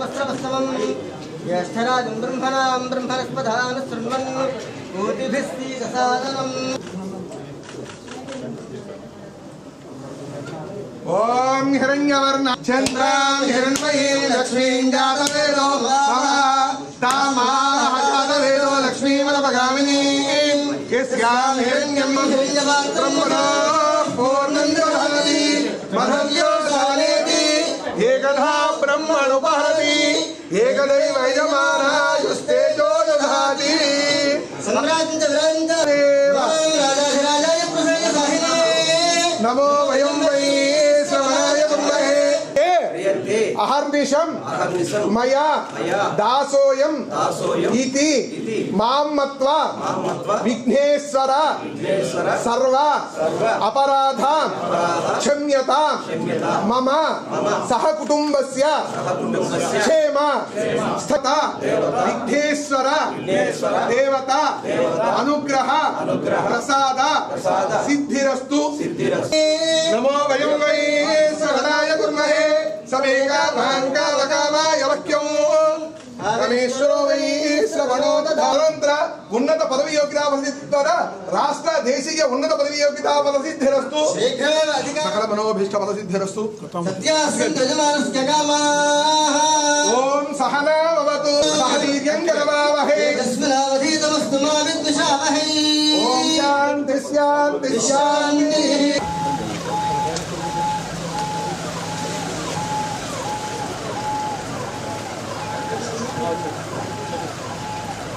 వస్త్రవస్తవం జ్యేష్ఠరాజం బ్రహ్మణాం బ్రహ్మణస్పదాన శృణ్వన్ కోటిభిస్సీదసాదనం ఓం హిరణ్యవర్ణ చంద్రాం హిరణ్మయీ లక్ష్మీం జాతవేదో भगामिनीं यस्यान्यं मधुर्यगात्रं मनो पूर्णन्दवहति मधव्यो सानेति एकधा ब्रह्मणुपहति एकदैव यजमानायुस्तेजो दधाति नमो वयं वै अहर्निशम मया। दासोयम इति। माम मत्वा। विघ्नेश्वर। सर्व। अपराधा। क्षम्यता। मम। सह कुटुंबस्य क्षेम। स्थता। विघ्नेश्वर। देवता। अनुग्रह। प्रसाद। सिद्धिरस्तु। नमो वयं वै। వై శ్రవణో ఉన్నత పదవి యోగ్యతావసిద్ధర రాష్ట్ర దేశీయ ఉన్నత పదవి శీఘ్రమేవ అధిక సకల మనోభీష్ట ఫలసిద్ధిరస్తు ఓం సహనావతు సహవీర్యం కరవావహే ఓం శాంతి శాంతి. శాంతి.